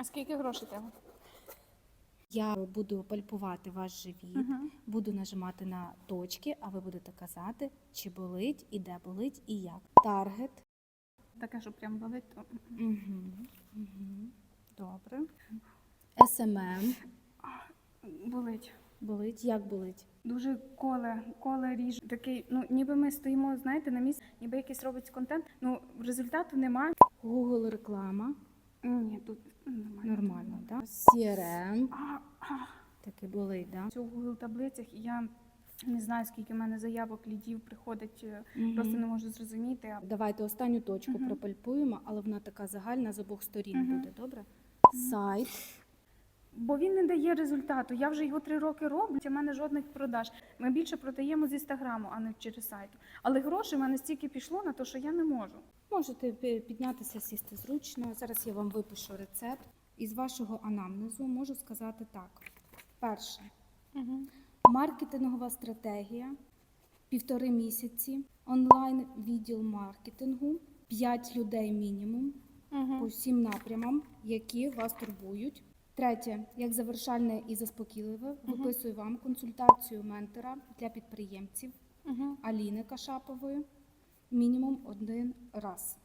А скільки грошей треба? Я буду пальпувати ваш живіт, Угу. буду нажимати на точки, а ви будете казати, чи болить, і де болить, і як. Таргет. Таке, що прям болить, то Угу. Угу. Добре. СММ. болить. Болить. Як болить? Дуже коле, коле ріж. Такий, ну ніби ми стоїмо, знаєте, на місці, ніби якийсь робиться контент. Ну результату немає. Google реклама. Ні, тут нормально. Нормально, так? CRM. А, а. Таки болить, так? Да? цих Google таблицях я не знаю, скільки в мене заявок лідів приходить, Мгм. просто не можу зрозуміти. Давайте останню точку Мгм. пропальпуємо, але вона така загальна з обох сторін Мгм. буде, добре? Сайт. Бо він не дає результату. Я вже його три роки роблю, а в мене жодних продаж. Ми більше продаємо з інстаграму, а не через сайту. Але грошей в мене стільки пішло на те, що я не можу. Можете піднятися, сісти зручно. Зараз я вам випишу рецепт. Із вашого анамнезу можу сказати так: перше, Угу. маркетингова стратегія, півтори місяці, онлайн відділ маркетингу, 5 людей мінімум по Угу. всім напрямам, які вас турбують. Третє, як завершальне і заспокійливе, виписую вам консультацію ментора для підприємців. Аліни Кашапової мінімум один раз.